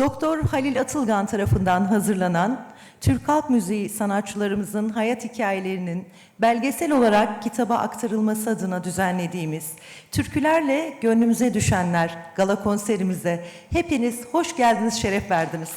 Doktor Halil Atılgan tarafından hazırlanan Türk Halk Müziği sanatçılarımızın hayat hikayelerinin belgesel olarak kitaba aktarılması adına düzenlediğimiz Türkülerle Gönlümüze Düşenler gala konserimize hepiniz hoş geldiniz, şeref verdiniz.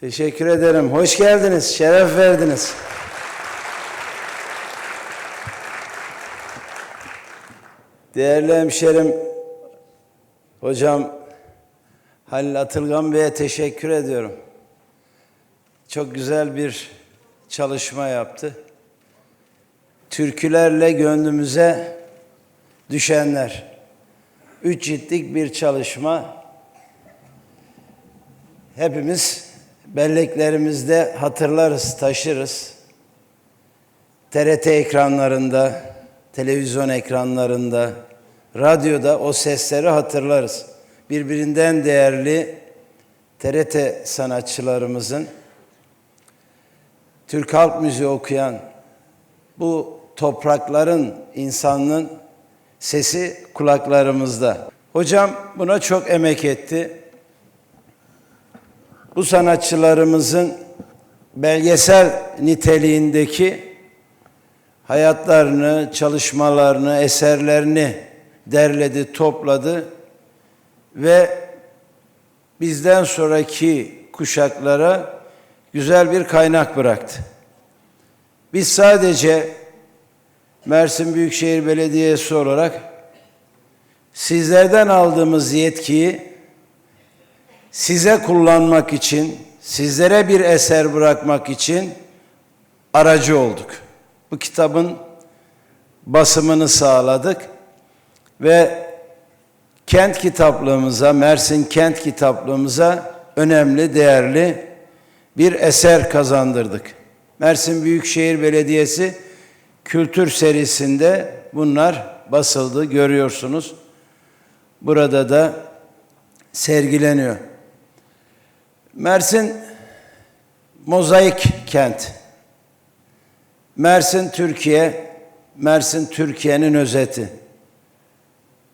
Teşekkür ederim. Hoş geldiniz. Şeref verdiniz. Değerli hemşerim, hocam Halil Atılgan Bey'e teşekkür ediyorum. Çok güzel bir çalışma yaptı. Türkülerle gönlümüze düşenler. Üç ciltlik bir çalışma. Hepimiz belleklerimizde hatırlarız, taşırız. TRT ekranlarında, televizyon ekranlarında, radyoda o sesleri hatırlarız. Birbirinden değerli TRT sanatçılarımızın Türk halk müziği okuyan bu toprakların insanının sesi kulaklarımızda. Hocam buna çok emek etti. Bu sanatçılarımızın belgesel niteliğindeki hayatlarını, çalışmalarını, eserlerini derledi, topladı ve bizden sonraki kuşaklara güzel bir kaynak bıraktı. Biz sadece Mersin Büyükşehir Belediyesi olarak sizlerden aldığımız yetkiyi size kullanmak için, sizlere bir eser bırakmak için aracı olduk. Bu kitabın basımını sağladık ve kent kitaplığımıza, Mersin kent kitaplığımıza önemli, değerli bir eser kazandırdık. Mersin Büyükşehir Belediyesi kültür serisinde bunlar basıldı, görüyorsunuz. Burada da sergileniyor. Mersin mozaik kent. Mersin Türkiye, Mersin Türkiye'nin özeti.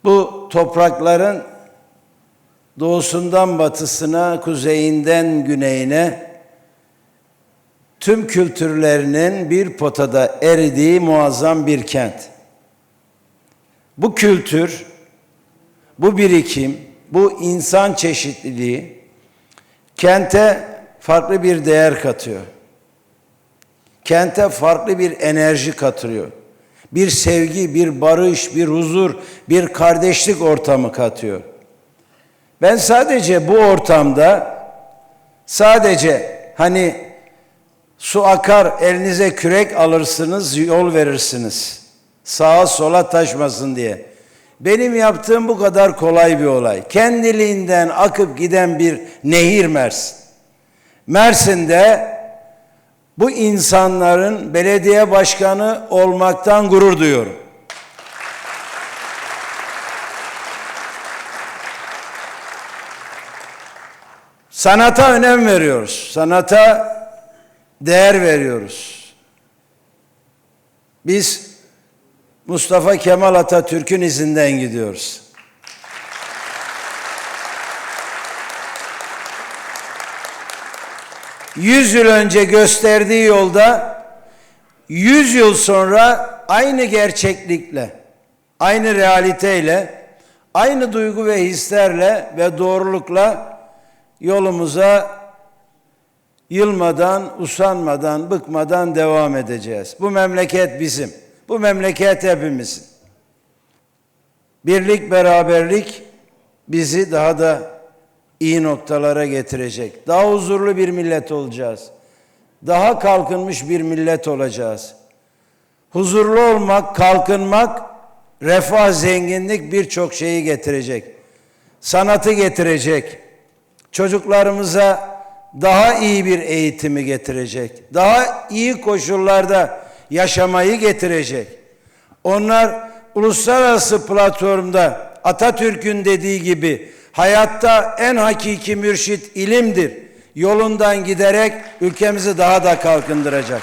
Bu toprakların doğusundan batısına, kuzeyinden güneyine tüm kültürlerinin bir potada eridiği muazzam bir kent. Bu kültür, bu birikim, bu insan çeşitliliği kente farklı bir değer katıyor. Kente farklı bir enerji katıyor. Bir sevgi, bir barış, bir huzur, bir kardeşlik ortamı katıyor. Ben sadece bu ortamda sadece hani su akar elinize kürek alırsınız, yol verirsiniz. Sağa sola taşmasın diye. Benim yaptığım bu kadar kolay bir olay. Kendiliğinden akıp giden bir nehir Mersin. Mersin'de bu insanların belediye başkanı olmaktan gurur duyuyorum. Sanata önem veriyoruz. Sanata değer veriyoruz. Biz Mustafa Kemal Atatürk'ün izinden gidiyoruz. Yüz yıl önce gösterdiği yolda yüz yıl sonra aynı gerçeklikle, aynı realiteyle, aynı duygu ve hislerle ve doğrulukla yolumuza yılmadan, usanmadan, bıkmadan devam edeceğiz. Bu memleket bizim. Bu memleket hepimizin. Birlik, beraberlik bizi daha da iyi noktalara getirecek. Daha huzurlu bir millet olacağız. Daha kalkınmış bir millet olacağız. Huzurlu olmak, kalkınmak, refah, zenginlik birçok şeyi getirecek. Sanatı getirecek. Çocuklarımıza daha iyi bir eğitimi getirecek. Daha iyi koşullarda yaşamayı getirecek. Onlar uluslararası platformda Atatürk'ün dediği gibi hayatta en hakiki mürşit ilimdir. Yolundan giderek ülkemizi daha da kalkındıracak.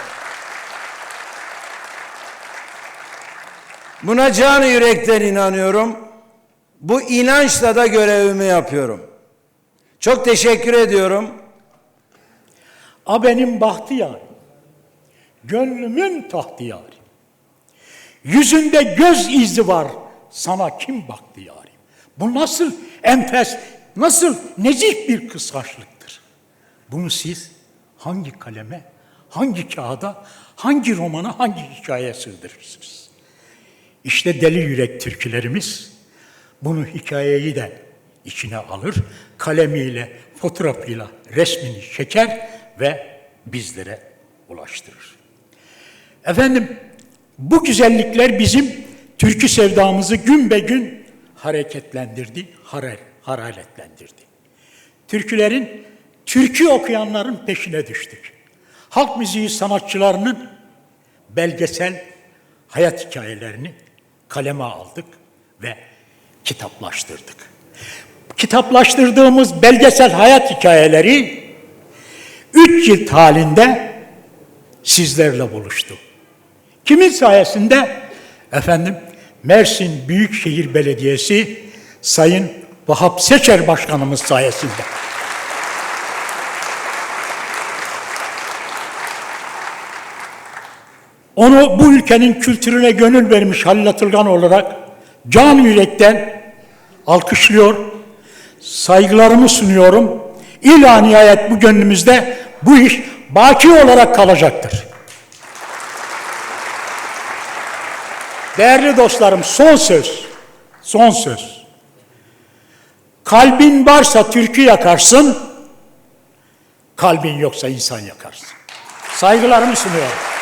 Buna canı yürekten inanıyorum. Bu inançla da görevimi yapıyorum. Çok teşekkür ediyorum. A benim bahtiyar, gönlümün tahtiyarı. Yüzünde göz izi var, sana kim baktı yarim? Bu nasıl enfes, nasıl nezih bir kıskançlıktır? Bunu siz hangi kaleme, hangi kağıda, hangi romana, hangi hikayeye sığdırırsınız? İşte deli yürek türkülerimiz bunu hikayeyi de içine alır, kalemiyle, fotoğrafıyla resmini çeker ve bizlere ulaştırır. Efendim, bu güzellikler bizim türkü sevdamızı gün be gün hareketlendirdi, harar, hararetlendirdi. Türkülerin, türkü okuyanların peşine düştük. Halk müziği sanatçılarının belgesel hayat hikayelerini kaleme aldık ve kitaplaştırdık. Kitaplaştırdığımız belgesel hayat hikayeleri üç cilt halinde sizlerle buluştu. Kimin sayesinde? Efendim Mersin Büyükşehir Belediyesi Sayın Vahap Seçer Başkanımız sayesinde. Onu bu ülkenin kültürüne gönül vermiş Halil Atılgan olarak can yürekten alkışlıyor, saygılarımı sunuyorum. İla nihayet bu gönlümüzde bu iş baki olarak kalacaktır. Değerli dostlarım son söz, son söz. Kalbin varsa türkü yakarsın, kalbin yoksa insan yakarsın. Saygılarımı sunuyorum.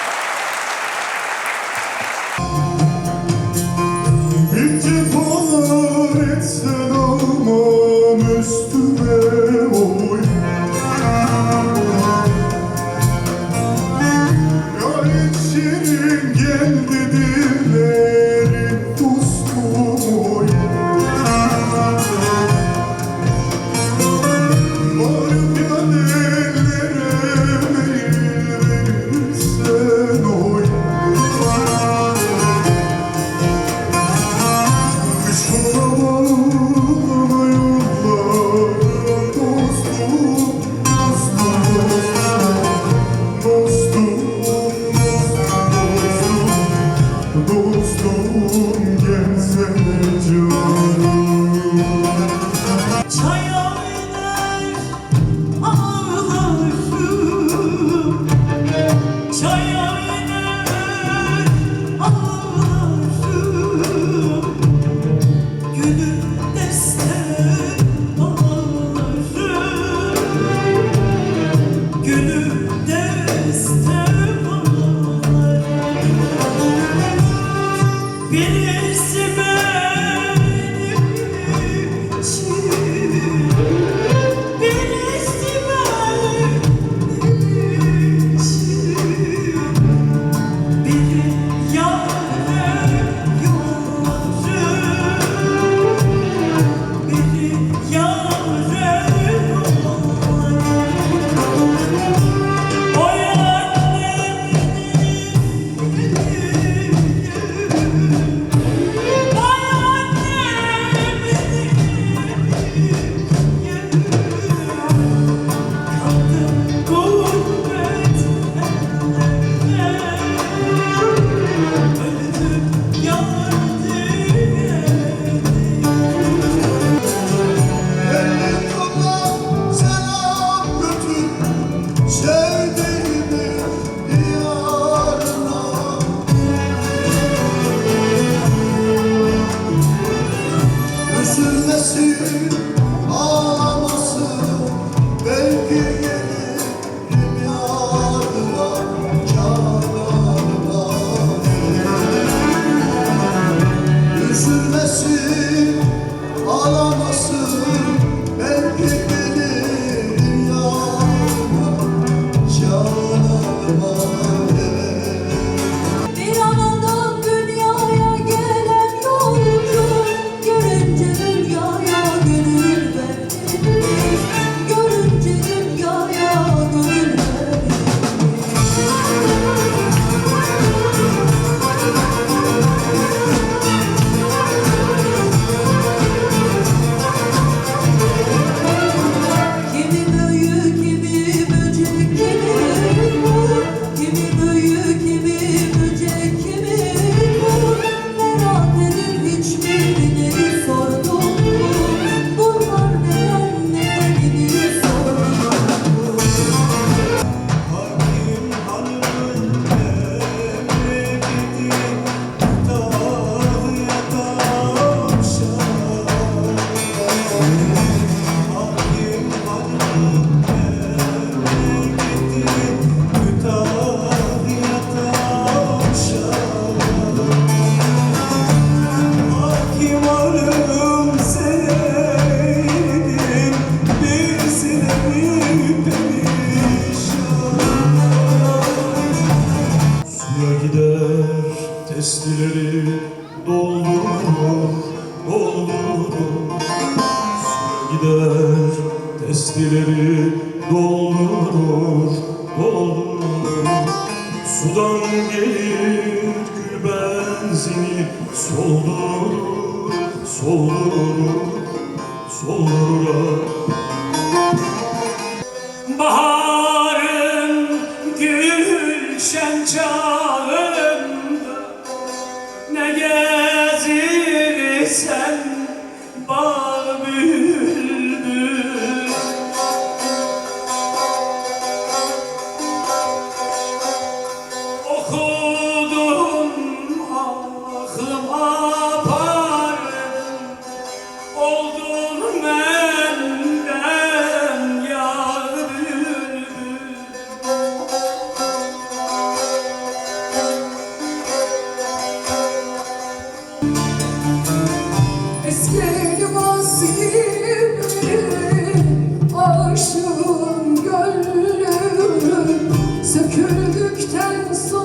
Söküldükten sonra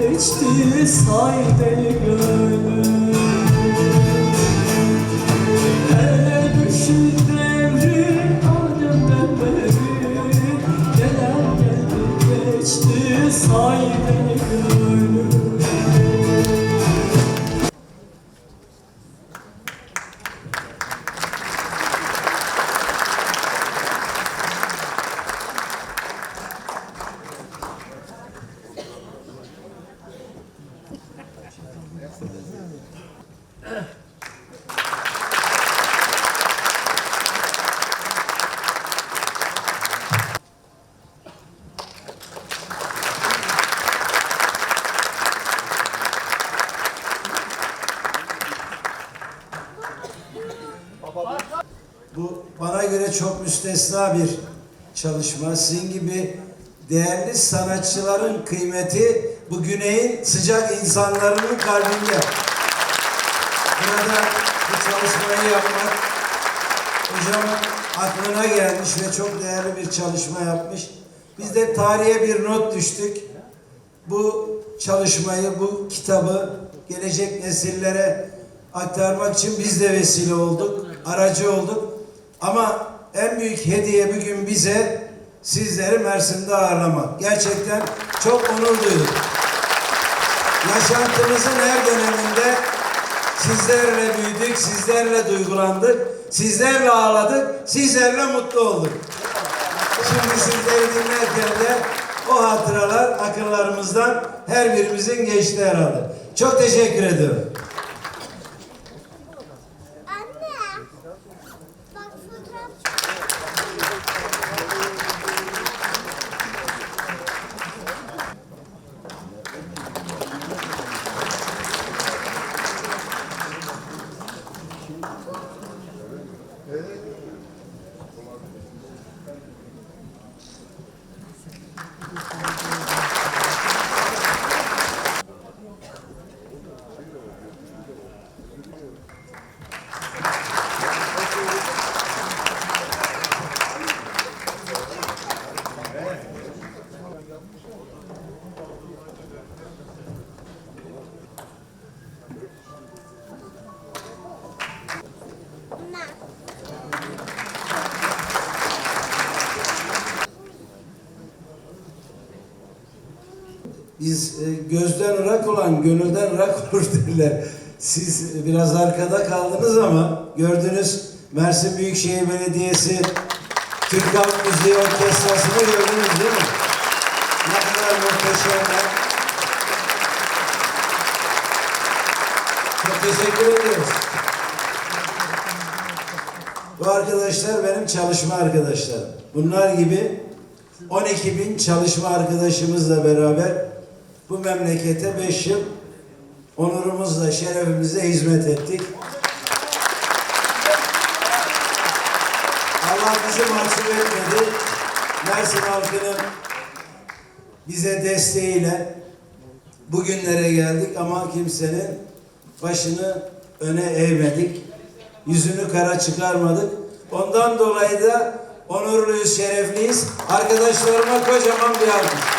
geçti say deli gönül müstesna bir çalışma. Sizin gibi değerli sanatçıların kıymeti bu güneyin sıcak insanların kalbinde. Burada bu çalışmayı yapmak hocam aklına gelmiş ve çok değerli bir çalışma yapmış. Biz de tarihe bir not düştük. Bu çalışmayı, bu kitabı gelecek nesillere aktarmak için biz de vesile olduk, aracı olduk. Ama en büyük hediye bugün bize sizleri Mersin'de ağırlamak. Gerçekten çok onur duyduk. Yaşantımızın her döneminde sizlerle büyüdük, sizlerle duygulandık, sizlerle ağladık, sizlerle mutlu olduk. Şimdi sizleri dinlerken de o hatıralar akıllarımızdan her birimizin geçti herhalde. Çok teşekkür ediyorum. Biz e, gözden ırak olan gönülden ırak olur derler. Siz biraz arkada kaldınız ama gördünüz Mersin Büyükşehir Belediyesi Türk Halk Müziği Orkestrası'nı gördünüz değil mi? Ne kadar muhteşemler. Çok teşekkür ediyoruz. Bu arkadaşlar benim çalışma arkadaşlarım. Bunlar gibi 12 bin çalışma arkadaşımızla beraber bu memlekete 5 yıl onurumuzla, şerefimizle hizmet ettik. Allah bizi mahcup etmedi. Mersin halkının bize desteğiyle bugünlere geldik ama kimsenin başını öne eğmedik. Yüzünü kara çıkarmadık. Ondan dolayı da onurluyuz, şerefliyiz. Arkadaşlarıma kocaman bir alkış.